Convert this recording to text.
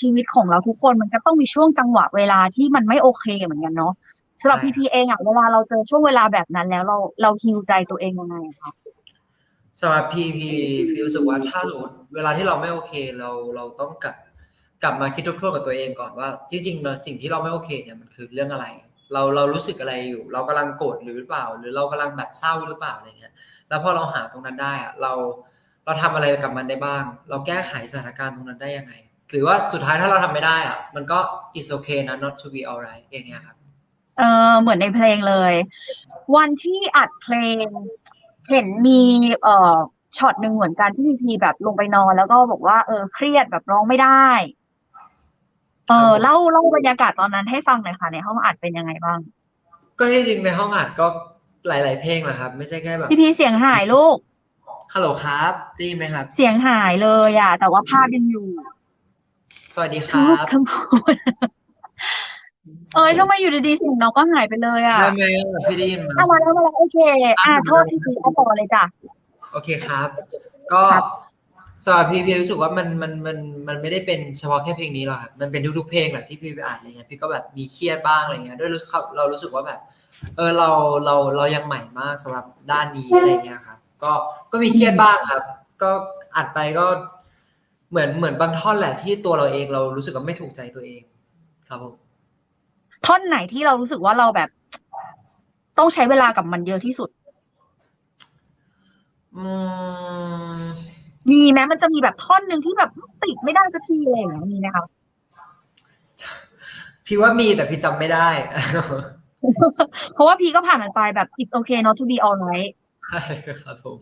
ชีวิตของเราทุกคนมันก็ต้องมีช่วงจังหวะเวลาที่มันไม่โอเคเหมือนกันเนาะสำหรับใช่พีพีเองอะเวลาเราเจอช่วงเวลาแบบนั้นแล้วเราเราฮิวใจตัวเองยังไงอะคะสำหรับพี่พี่พี่รู้สึกว่าถ้าสมมติเวลาที่เราไม่โอเคเราเราต้องกลับกลับมาคิดทบทวนกับตัวเองก่อนว่าจริงๆแล้วสิ่งที่เราไม่โอเคเนี่ยมันคือเรื่องอะไร เราเรารู้สึกอะไรอยู่ เรากำลังโกรธหรือเปล่า หรือเรากำลังแบบเศร้าหรือเปล่าอะไรเงี้ย แล้วพอเราหาตรงนั้นได้อะเราเราทำอะไรกับมันได้บ้าง เราแก้ไขสถานการณ์ตรงนั้นได้ยังไง หรือว่าสุดท้ายถ้าเราทำไม่ได้อะมันก็ is okay นะ not to be alright อย่างเงี้ยครับ เออเหมือนในเพลงเลย วันที่อัดเพลง เห็นมีเอ่อช็อตหนึ่งเหมือนกันที่พีพีแบบลงไปนอน แล้วก็บอกว่าเออเครียดแบบร้องไม่ได้ เออครับผมเล่าเล่าบรรยากาศตอนนั้นให้ฟังหน่อยค่ะ ในห้องอัดเป็นยังไงบ้าง ก็ที่จริงในห้องอัดก็หลาย ๆ เพลงแหละครับ ไม่ใช่แค่แบบพี่พีเสียงหายลูกฮัลโหลครับได้ยินไหมครับ เสียงหายเลยอะ แต่ว่าภาพยังอยู่ สวัสดีคทุรักบทั้งหมดเอ้ยทำไมอยู่ดีๆเสียงน้องก็หายไปเลยอะได้ไหมอะพี่ได้ยินไหมอะมาแล้วมาแล้วโอเค อะโทษทีพีเอาต่อเลยจ้ะ โอเคครับ ก็ครับ สำหรับพี่พี่รู้สึกว่ามันมันมันมันไม่ได้เป็นเฉพาะแค่เพลงนี้หรอกครับมันเป็นทุกๆเพลงแหละที่พี่ไปอ่านอะไรเงี้ยพี่ก็แบบมีเครียดบ้างอะไรเงี้ยด้วยรู้สึกเรารู้สึกว่าแบบ เออเราเราเรายังใหม่มากสำหรับด้านนี้อะไรเงี้ยครับ ก็ก็มีเครียดบ้างครับ ก็อัดไปก็ เหมือนเหมือนบางท่อนแหละที่ตัวเราเองเรารู้สึกว่าไม่ถูกใจตัวเอง ครับผมท่อนไหนที่เรารู้สึกว่าเราแบบ ต้องใช้เวลากับมันเยอะที่สุด อืมมีไหมมันจะมีแบบท่อนหนึ่งที่แบบติดไม่ได้สักทีอะไรอย่างเงี้ยมีไหมคะพี่ว่ามีแต่พี่จำไม่ได้ เพราะว่าพีก็ผ่านมันไปแบบ it's okay not to be alright ใช่ครับผม